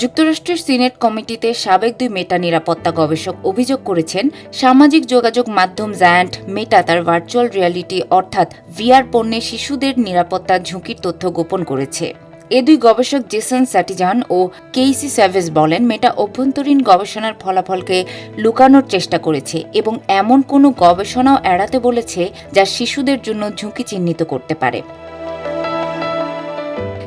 যুক্তরাষ্ট্রের সিনেট কমিটিতে সাবেক দুই মেটা নিরাপত্তা গবেষক অভিযোগ করেছেন, সামাজিক যোগাযোগ মাধ্যম জায়ান্ট মেটা তার ভার্চুয়াল রিয়ালিটি অর্থাৎ ভিআর পণ্যে শিশুদের নিরাপত্তা ঝুঁকির তথ্য গোপন করেছে। এ দুই গবেষক জেসন স্যাটিজান ও কেইসি স্যাভেজ বলেন, মেটা অভ্যন্তরীণ গবেষণার ফলাফলকে লুকানোর চেষ্টা করেছে এবং এমন কোনো গবেষণাও এড়াতে বলেছে যা শিশুদের জন্য ঝুঁকি চিহ্নিত করতে পারে।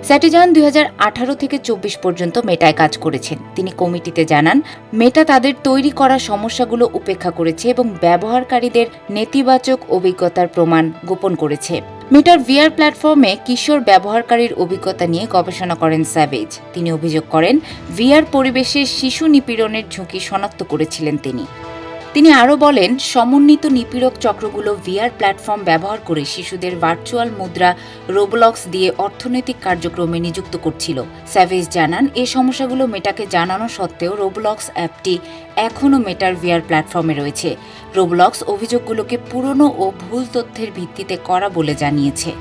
স্যাটিজান দুই হাজার আঠারো থেকে চব্বিশ পর্যন্ত মেটায় কাজ করেছেন। তিনি কমিটিতে জানান, মেটা তাদের তৈরি করা সমস্যাগুলো উপেক্ষা করেছে এবং ব্যবহারকারীদের নেতিবাচক অভিজ্ঞতার প্রমাণ গোপন করেছে। মেটার ভিআর প্ল্যাটফর্মে কিশোর ব্যবহারকারীর অভিজ্ঞতা নিয়ে গবেষণা করেন স্যাভেজ। তিনি অভিযোগ করেন, ভিআর পরিবেশে শিশু নিপীড়নের ঝুঁকি শনাক্ত করেছিলেন তিনি। তিনি আরও বলেন, সমন্বিত নিপীড়ক চক্রগুলো ভিআর প্ল্যাটফর্ম ব্যবহার করে শিশুদের ভার্চুয়াল মুদ্রা রোবলক্স দিয়ে অর্থনৈতিক কার্যক্রমে নিযুক্ত করছিল। স্যাভেজ জানান, এ সমস্যাগুলো মেটাকে জানানো সত্ত্বেও রোবলক্স অ্যাপটি এখনও মেটার ভিআর প্ল্যাটফর্মে রয়েছে। রোবলক্স অভিযোগগুলোকে পুরনো ও ভুল তথ্যের ভিত্তিতে করা বলে জানিয়েছে।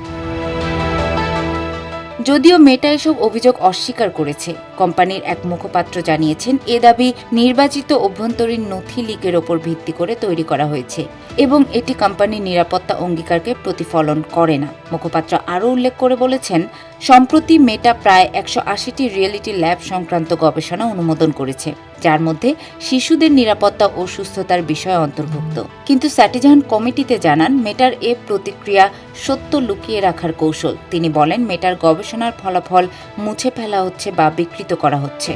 যদিও মেটা এসব অভিযোগ অস্বীকার করেছে। কোম্পানির এক মুখপাত্র জানিয়েছেন, এ দাবি নির্বাচিত অভ্যন্তরীণ নথি লিকের ওপর ভিত্তি করে তৈরি করা হয়েছে এবং এটি কোম্পানির নিরাপত্তা অঙ্গীকারকে প্রতিফলন করে না। মুখপাত্র আরও উল্লেখ করে বলেছেন, সম্প্রতি মেটা প্রায় একশো আশিটি রিয়েলিটি ল্যাব সংক্রান্ত গবেষণা অনুমোদন করেছে, যার মধ্যে শিশুদের নিরাপত্তা ও সুস্থতার বিষয় অন্তর্ভুক্ত। কিন্তু স্যাটিজান কমিটিতে জানান, মেটার এ প্রতিক্রিয়া সত্য লুকিয়ে রাখার কৌশল। তিনি বলেন, মেটার গবেষণার ফলাফল মুছে ফেলা হচ্ছে বা বিকৃত করা হচ্ছে।